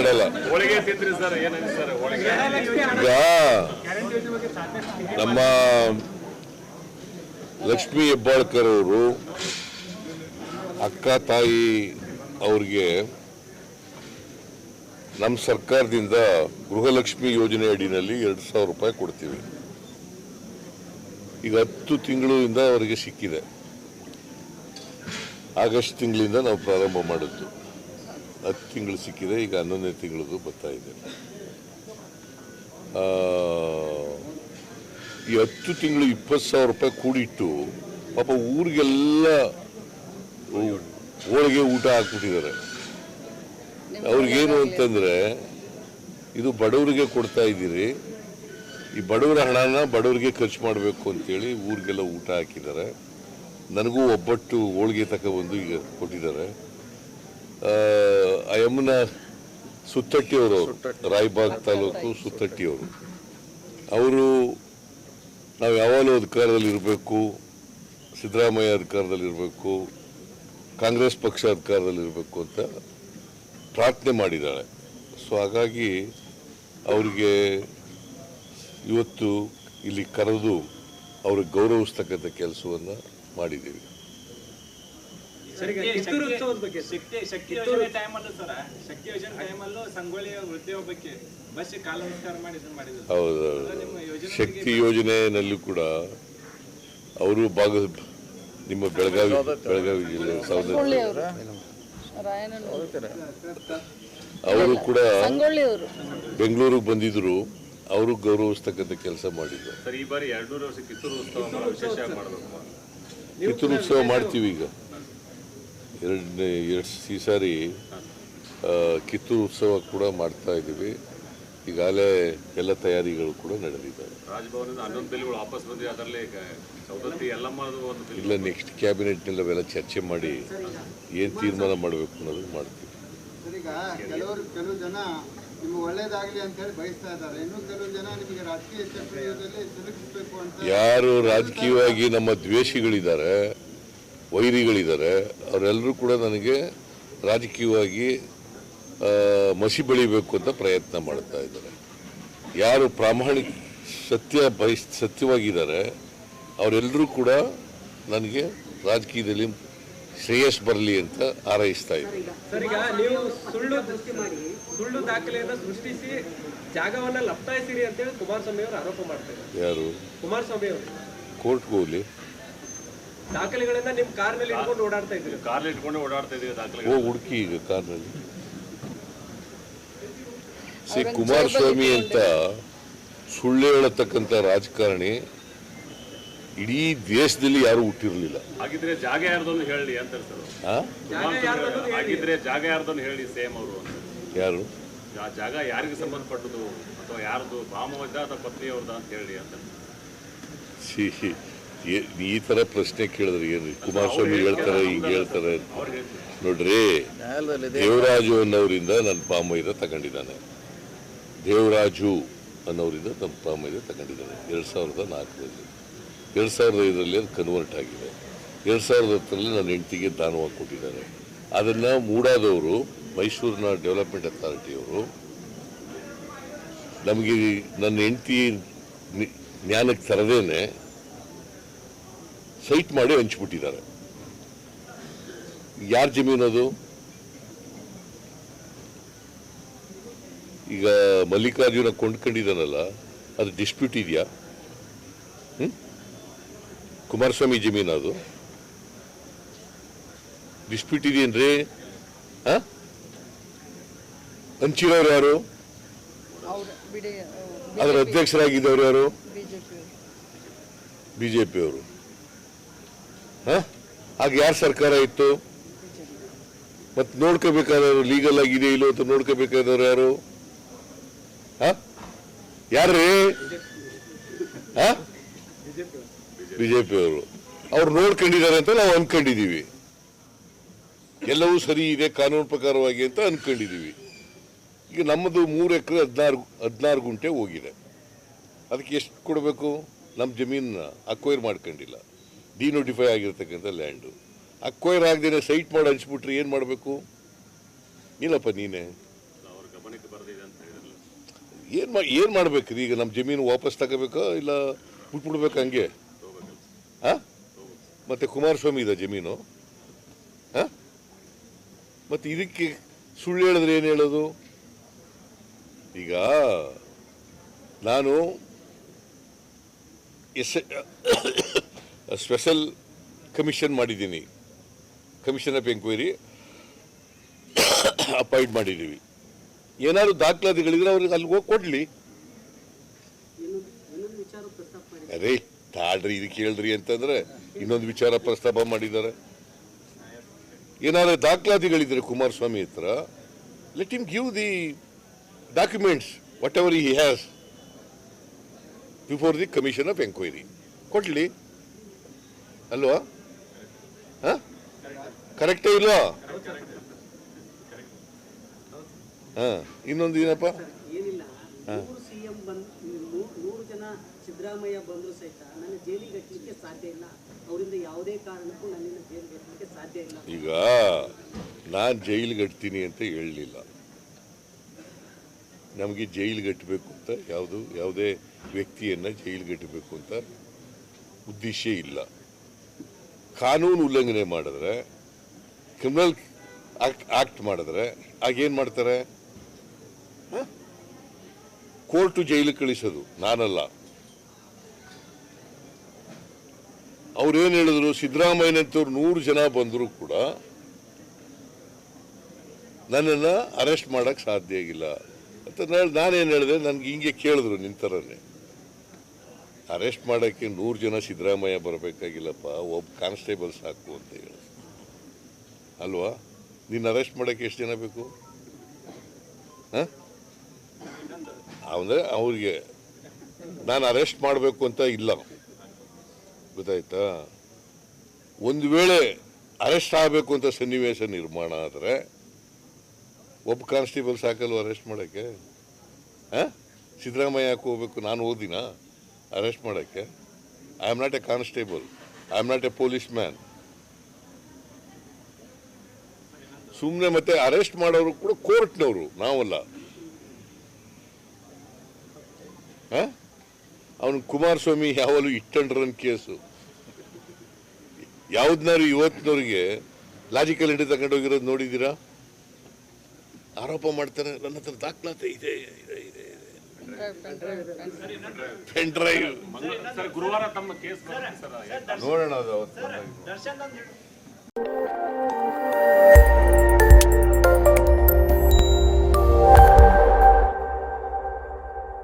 ಮಾಡಲ್ಲ ಈಗ ನಮ್ಮ ಲಕ್ಷ್ಮೀ ಹೆಬ್ಬಾಳ್ಕರ್ ಅವರು ಅಕ್ಕ ತಾಯಿ ಅವ್ರಿಗೆ ನಮ್ಮ ಸರ್ಕಾರದಿಂದ ಗೃಹಲಕ್ಷ್ಮಿ ಯೋಜನೆ ಅಡಿನಲ್ಲಿ ಎರಡು ಸಾವಿರ ರೂಪಾಯಿ ಕೊಡ್ತೀವಿ. ಈಗ ಹತ್ತು ತಿಂಗಳಿಂದ ಅವರಿಗೆ ಸಿಕ್ಕಿದೆ. ಆಗಸ್ಟ್ ತಿಂಗಳಿಂದ ನಾವು ಪ್ರಾರಂಭ ಮಾಡಿದ್ದು ಹತ್ತು ತಿಂಗಳು ಸಿಕ್ಕಿದೆ, ಈಗ ಹನ್ನೊಂದನೇ ತಿಂಗಳದು ಬರ್ತಾ ಇದೆ. ಈ ಹತ್ತು ತಿಂಗಳು ಇಪ್ಪತ್ತು ಸಾವಿರ ರೂಪಾಯಿ ಕೂಡಿಟ್ಟು, ಪಾಪ ಊರಿಗೆಲ್ಲ ಹೋಳಿಗೆ ಊಟ ಹಾಕ್ಬಿಟ್ಟಿದ್ದಾರೆ. ಅವ್ರಿಗೇನು ಅಂತಂದರೆ, ಇದು ಬಡವರಿಗೆ ಕೊಡ್ತಾ ಇದ್ದೀರಿ, ಈ ಬಡವರ ಹಣನ ಬಡವರಿಗೆ ಖರ್ಚು ಮಾಡಬೇಕು ಅಂತೇಳಿ ಊರಿಗೆಲ್ಲ ಊಟ ಹಾಕಿದ್ದಾರೆ. ನನಗೂ ಒಬ್ಬಟ್ಟು ಹೋಳಿಗೆ ತಗೊಬಂದು ಈಗ ಕೊಟ್ಟಿದ್ದಾರೆ. ಯಮುನ ಸುತ್ತಟ್ಟಿಯವರು ಅವರು ರಾಯಬಾಗ್ ತಾಲೂಕು ಸುತ್ತಟ್ಟಿಯವರು. ಅವರು ನಾವು ಯಾವಾಗಲೂ ಅಧಿಕಾರದಲ್ಲಿ ಇರಬೇಕು, ಸಿದ್ದರಾಮಯ್ಯ ಅಧಿಕಾರದಲ್ಲಿ ಇರಬೇಕು, ಕಾಂಗ್ರೆಸ್ ಪಕ್ಷ ಅಧಿಕಾರದಲ್ಲಿ ಇರಬೇಕು ಅಂತ ಪ್ರಾರ್ಥನೆ ಮಾಡಿದ್ದಾಳೆ ಸೊ ಹಾಗಾಗಿ ಅವರಿಗೆ ಇವತ್ತು ಇಲ್ಲಿ ಕರೆದು ಅವ್ರಿಗೆ ಗೌರವಿಸ್ತಕ್ಕಂಥ ಕೆಲಸವನ್ನು ಮಾಡಿದ್ದೀವಿ ಸರ್, ಈಗ ಕಿತ್ತೂರು ಉತ್ಸವದ ಬಗ್ಗೆ ಸರ್. ಶಕ್ತಿ ಶಕ್ತಿ ಯೋಜನೆ ಟೈಮಲ್ಲೂ ಸರ್ ಶಕ್ತಿ ಯೋಜನೆ ಟೈಮಲ್ಲೂ ಸಂಗೊಳ್ಳಿ ವೃದ್ಧಿ ಒಬ್ಬಕ್ಕೆ ಬಸ್ ಕಾಲ ಮಾಡಿ ಮಾಡಿದ್ರು. ಹೌದು ಶಕ್ತಿ ಯೋಜನೆಯಲ್ಲಿ ಕೂಡ ಅವರು ಭಾಗ ನಿಮ್ಮ ಬೆಳಗಾವಿ ಬೆಳಗಾವಿ ಜಿಲ್ಲೆ ಸೌದತ್ತಿ. ಅವರು. ಕೂಡ ಬೆಂಗಳೂರಿಗೆ ಬಂದಿದ್ರು. ಅವರು ಗೌರವಿಸ್ತಕ್ಕಂಥ ಕೆಲಸ ಮಾಡಿದ್ರು. ಸರ್ ಈ ಬಾರಿ ಎರಡ್ನೂರು ವರ್ಷ ಕಿತ್ತೂರು ಉತ್ಸವ ಮಾಡೋ ವಿಶೇಷ ಮಾಡಬೇಕು ಕಿತ್ತೂರು ಉತ್ಸವ ಮಾಡ್ತೀವಿ ಈಗ. ಎರಡನೇ ಎರಡು ಈ ಸಾರಿ ಕಿತ್ತೂರು ಉತ್ಸವ ಕೂಡ ಮಾಡ್ತಾ ಇದ್ದೀವಿ. ಈಗಾಗಲೇ ಎಲ್ಲ ತಯಾರಿಗಳು ಕೂಡ ನಡೆದಿದ್ದಾವೆ. ಇಲ್ಲ ನೆಕ್ಸ್ಟ್ ಕ್ಯಾಬಿನೆಟ್ನಲ್ಲಿ ಅವೆಲ್ಲ ಚರ್ಚೆ ಮಾಡಿ ಏನು ತೀರ್ಮಾನ ಮಾಡಬೇಕು ಅನ್ನೋದು ಮಾಡ್ತೀವಿ. ಈಗ ಕೆಲವರು ಕೆಲವು ಜನ ನಿಮ್ಗೆ ಒಳ್ಳೇದಾಗ್ಲಿ ಅಂತ ಹೇಳಿ ಬಯಸ್ತಾ ಇದ್ದಾರೆ. ಇನ್ನು ಕೆಲವು ಜನ ನಿಮಗೆ ರಾಜಕೀಯ ಚಕ್ರವ್ಯೂಹದಲ್ಲಿ ಸಿಲುಕಿಸ್ಬೇಕು ಅಂತ ಯಾರು ರಾಜಕೀಯವಾಗಿ ನಮ್ಮ ದ್ವೇಷಿಗಳಿದ್ದಾರೆ ವೈರಿಗಳಿದ್ದಾರೆ ಅವರೆಲ್ಲರೂ ಕೂಡ ನನಗೆ ರಾಜಕೀಯವಾಗಿ ಮಸಿ ಬೆಳಿಬೇಕು ಅಂತ ಪ್ರಯತ್ನ ಮಾಡ್ತಾ ಇದ್ದಾರೆ. ಯಾರು ಪ್ರಾಮಾಣಿಕ ಸತ್ಯ ಬಯ ಸತ್ಯವಾಗಿದ್ದಾರೆ ಅವರೆಲ್ಲರೂ ಕೂಡ ನನಗೆ ರಾಜಕೀಯದಲ್ಲಿ ಶ್ರೇಯಸ್ ಬರಲಿ ಅಂತ ಹಾರೈಸ್ತಾ ಇದ್ದಾರೆ. ಯಾರು? ಕುಮಾರಸ್ವಾಮಿ ಕೋರ್ಟ್ಗೆ ಹೋಗ್ಲಿ. ದಾಖಲೆಗಳನ್ನ ನಿಮ್ಮ ಕಾರ್ನಲ್ಲಿ ಇಟ್ಕೊಂಡು ಓಡಾಡ್ತಾ ಇದ್ದೀವಿ ಕಾರ್ಲಿ ಇಟ್ಕೊಂಡು ಓಡಾಡ್ತಾ ಇದೀವಿ ದಾಖಲೆ ಹುಡುಕಿ ಈಗ ಕಾರ್ನಲ್ಲಿ. ಸಿ ಕುಮಾರಸ್ವಾಮಿ ಅಂತ ಸುಳ್ಳು ಹೇಳತಕ್ಕಂಥ ರಾಜಕಾರಣಿ ಇಡೀ ದೇಶದಲ್ಲಿ ಯಾರು ಹುಟ್ಟಿರಲಿಲ್ಲ. ಹಾಗಿದ್ರೆ ಜಾಗ ಯಾರ್ದೊಂದು ಹೇಳಿ ಅಂತ? ಹಾಗಿದ್ರೆ ಜಾಗ ಯಾರ್ದೊಂದು ಹೇಳಿ ಸೇಮ್ ಅವರು ಅಂತ. ಯಾರು? ಆ ಜಾಗ ಯಾರಿಗೆ ಸಂಬಂಧಪಟ್ಟದು ಅಥವಾ ಯಾರ್ದು ಭಾಮವದ್ದ ಅಥವಾ ಪತ್ನಿಯವ್ರದ ಅಂತ ಹೇಳಿ ಅಂತ. ಈ ತರ ಪ್ರಶ್ನೆ ಕೇಳಿದ್ರೆ ಏನ್ರಿ ಕುಮಾರಸ್ವಾಮಿ ಹೇಳ್ತಾರೆ, ಹಿಂಗೆ ಹೇಳ್ತಾರೆ ನೋಡ್ರಿ, ದೇವರಾಜು ಅನ್ನೋರಿಂದ ನನ್ನ ಪಾಮೈದ ತಗೊಂಡಿದ್ದಾನೆ. ದೇವರಾಜು ಅನ್ನೋರಿಂದ ನನ್ನ ಪಾಮೈದ ತಗೊಂಡಿದ್ದಾನೆ. ಎರಡು ಸಾವಿರದ ನಾಲ್ಕರಲ್ಲಿ. ಎರಡು ಸಾವಿರದ ಐದರಲ್ಲಿ ಅದು ಕನ್ವರ್ಟ್ ಆಗಿದೆ. ಎರಡು ಸಾವಿರದ ಹತ್ತರಲ್ಲಿ ನನ್ನ ಹೆಂಡತಿಗೆ ದಾನವಾಗಿ ಕೊಟ್ಟಿದ್ದಾರೆ ಅದನ್ನು ಮೂಡಾದವರು, ಮೈಸೂರಿನ ಡೆವಲಪ್ಮೆಂಟ್ ಅಥಾರಿಟಿಯವರು, ನಮಗೆ ನನ್ನ ಹೆಂಡತಿ ಜ್ಞಾನಕ್ಕೆ ತರದೇನೆ ಸೈಟ್ ಮಾಡಿ ಹಂಚ್ಬಿಟ್ಟಿದ್ದಾರೆ. ಯಾರ ಜಮೀನು ಅದು? ಈಗ ಮಲ್ಲಿಕಾರ್ಜುನ ಕೊಂಡ್ಕೊಂಡಿದ್ದಾನಲ್ಲ ಅದು ಡಿಸ್ಪ್ಯೂಟ್ ಇದೆಯಾ? ಹ್ಞೂ ಕುಮಾರಸ್ವಾಮಿ ಜಮೀನು ಅದು? ಡಿಸ್ಪ್ಯೂಟ್ ಇದೆಯೇನ್ರಿ ಹಾಂ ಹಂಚಿರೋರು ಯಾರು? ಅದರ ಅಧ್ಯಕ್ಷರಾಗಿದ್ದವ್ರು ಯಾರು? ಬಿಜೆಪಿ ಬಿಜೆಪಿಯವರು ಆಗ ಯಾರ ಸರ್ಕಾರ ಇತ್ತು? ಮತ್ತೆ ನೋಡ್ಕೋಬೇಕಾದವರು ಲೀಗಲ್ ಆಗಿದೆ ಇಲ್ಲೋ ಅಂತ ನೋಡ್ಕೋಬೇಕಾದವ್ರು ಯಾರು? ಹ? ಬಿಜೆಪಿ ಅವರು. ಅವ್ರು ನೋಡ್ಕೊಂಡಿದ್ದಾರೆ ಅಂತ ನಾವು ಅನ್ಕೊಂಡಿದೀವಿ ಎಲ್ಲವೂ ಸರಿ ಇದೆ, ಕಾನೂನು ಪ್ರಕಾರವಾಗಿ ಅಂತ ಅನ್ಕೊಂಡಿದೀವಿ ಈಗ ನಮ್ಮದು ಮೂರು ಎಕರೆ ಹದಿನಾರು ಹದಿನಾರು ಗುಂಟೆ ಹೋಗಿದೆ. ಅದಕ್ಕೆ ಎಷ್ಟು ಕೊಡಬೇಕು? ನಮ್ಮ ಜಮೀನನ್ನ ಅಕ್ವೈರ್ ಮಾಡ್ಕೊಂಡಿಲ್ಲ. ಡಿನೋಟಿಫೈ ಆಗಿರ್ತಕ್ಕಂಥ ಲ್ಯಾಂಡು ಅಕ್ವೈರ್ ಆಗದೇನೆ ಸೈಟ್ ಮಾಡಿ ಹಂಚ್ಬಿಟ್ರೆ ಏನು ಮಾಡಬೇಕು? ಇಲ್ಲಪ್ಪ ನೀನೇ. ಏನು ಮಾ ಏನು ಮಾಡ್ಬೇಕ್ರಿ ಈಗ ನಮ್ಮ ಜಮೀನು ವಾಪಸ್ ತಗೋಬೇಕಾ ಇಲ್ಲ ಬಿಟ್ಬಿಡ್ಬೇಕಾ ಹಂಗೆ? ಹಾಂ? ಮತ್ತು ಕುಮಾರಸ್ವಾಮಿ ಇದೆ ಜಮೀನು? ಹಾಂ? ಮತ್ತು ಇದಕ್ಕೆ ಸುಳ್ಳು ಹೇಳಿದ್ರೆ ಏನು ಹೇಳೋದು? ಈಗ ನಾನು ಎಸ್ ಸ್ಪೆಷಲ್ ಕಮಿಷನ್ ಮಾಡಿದ್ದೀನಿ. ಕಮಿಷನ್ ಆಫ್ ಎಂಕ್ವೈರಿ ಅಪಾಯಿಂಟ್ ಮಾಡಿದ್ದೀವಿ. ಏನಾದರೂ ದಾಖಲಾತಿಗಳಿದ್ರೆ ಅವ್ರಿಗೆ ಅಲ್ಲಿ ಹೋಗಿ ಕೊಡಲಿ. ಅದೇ, ತಾಳ್ರಿ ಇದು ಕೇಳ್ರಿ ಅಂತಂದ್ರೆ ಇನ್ನೊಂದು ವಿಚಾರ ಪ್ರಸ್ತಾಪ ಮಾಡಿದ್ದಾರೆ. ಏನಾದ್ರು ದಾಖಲಾತಿಗಳಿದ್ರೆ ಕುಮಾರಸ್ವಾಮಿ ಹತ್ರ let him give the documents whatever he has before the commission of enquiry ಕೊಡ್ಲಿ. ಅಲ್ವಾ? ಹಾಂ? ಕರೆಕ್ಟೇ ಇಲ್ವಾ? ಹಾಂ ಇನ್ನೊಂದು ಏನಪ್ಪ? ನೂರು ಬಂದ್ ಜನ ಸಿದ್ದರಾಮಯ್ಯ ಬಂದರೂ ಸಹಿತ ನನ್ನ ಜೈಲಿಗೆ ಹಚ್ಚಲಿಕ್ಕೆ ಸಾಧ್ಯ ಇಲ್ಲ. ಅವರಿಂದ ಯಾವುದೇ ಕಾರಣಕ್ಕೂ ನನ್ನನ್ನು ಜೈಲಿಗೆ ಹಚ್ಚಲಿಕ್ಕೆ ಸಾಧ್ಯ ಇಲ್ಲ. ಈಗ ನಾನು ಜೈಲಿಗೆ ಕಟ್ತೀನಿ ಅಂತ ಹೇಳಲಿಲ್ಲ. ನಮಗೆ ಜೈಲಿಗೆ ಕಟ್ಟಬೇಕು ಅಂತ ಯಾವುದು ಯಾವುದೇ ವ್ಯಕ್ತಿಯನ್ನು ಜೈಲಿಗೆ ಕಟ್ಟಬೇಕು ಅಂತ ಉದ್ದೇಶ ಇಲ್ಲ. ಕಾನೂನು ಉಲ್ಲಂಘನೆ ಮಾಡಿದ್ರೆ ಕ್ರಿಮಿನಲ್ ಆಕ್ಟ್ ಮಾಡಿದ್ರೆ ಆಗೇನು ಮಾಡ್ತಾರೆ? ಕೋರ್ಟು ಜೈಲಿಗೆ ಕಳಿಸೋದು, ನಾನಲ್ಲ. ಅವ್ರೇನು ಹೇಳಿದ್ರು? ಸಿದ್ದರಾಮಯ್ಯನಂತವ್ರು ನೂರು ಜನ ಬಂದರೂ ಕೂಡ ನನ್ನನ್ನು ಅರೆಸ್ಟ್ ಮಾಡೋಕ್ಕೆ ಸಾಧ್ಯ ಆಗಿಲ್ಲ ಅಂತ ನಾನೇನು ಹೇಳಿದೆ? ನನಗೆ ಹಿಂಗೆ ಕೇಳಿದ್ರು ನಿಂತರನ್ನೇ ಅರೆಸ್ಟ್ ಮಾಡೋಕ್ಕೆ ನೂರು ಜನ ಸಿದ್ದರಾಮಯ್ಯ ಬರಬೇಕಾಗಿಲ್ಲಪ್ಪ ಒಬ್ಬ ಕಾನ್ಸ್ಟೇಬಲ್ ಸಾಕು ಅಂತ ಹೇಳಿ. ಅಲ್ವಾ? ನಿನ್ನ ಅರೆಸ್ಟ್ ಮಾಡೋಕ್ಕೆ ಎಷ್ಟು ಜನ ಬೇಕು? ಹಾಂ? ಅಂದರೆ ಅವ್ರಿಗೆ ನಾನು ಅರೆಸ್ಟ್ ಮಾಡಬೇಕು ಅಂತ ಇಲ್ಲ. ಗೊತ್ತಾಯ್ತಾ? ಒಂದು ವೇಳೆ ಅರೆಸ್ಟ್ ಆಗಬೇಕು ಅಂತ ಸನ್ನಿವೇಶ ನಿರ್ಮಾಣ ಆದರೆ ಒಬ್ಬ ಕಾನ್ಸ್ಟೇಬಲ್ ಸಾಕಲ್ವ ಅರೆಸ್ಟ್ ಮಾಡೋಕ್ಕೆ? ಹಾಂ? ಸಿದ್ದರಾಮಯ್ಯ ಯಾಕೆ ಹೋಗ್ಬೇಕು? ನಾನು ಓದಿನ ಅರೆಸ್ಟ್ ಮಾಡೋಕ್ಕೆ. I am not a constable I am not a police man ಸುಮ್ಮನೆ ಮತ್ತೆ ಅರೆಸ್ಟ್ ಮಾಡೋರು ಕೂಡ ಕೋರ್ಟ್ನವರು, ನಾವಲ್ಲ. ಅವನು ಕುಮಾರಸ್ವಾಮಿ ಯಾವಲ್ಲೂ ಇಟ್ಟಂಡ್ರನ್ ಕೇಸು. ಯಾವ್ದನ್ನಾರು ಇವತ್ತಿನವ್ರಿಗೆ ಲಾಜಿಕಲ್ ಎಂಟ್ರಿ ತಗೊಂಡೋಗಿರೋದು ನೋಡಿದ್ದೀರಾ? ಆರೋಪ ಮಾಡ್ತಾರೆ, ನನ್ನ ಹತ್ರ ದಾಖಲಾತಿ ಇದೆ ಇದೆ ಪೆನ್ ಡ್ರೈವ್ ಸರ್ ಗುರುವಾರ ತಮ್ಮ ಕೇಸ್ ನೋಡೋಣ ಅದು ಅವತ್ತು ದರ್ಶನ್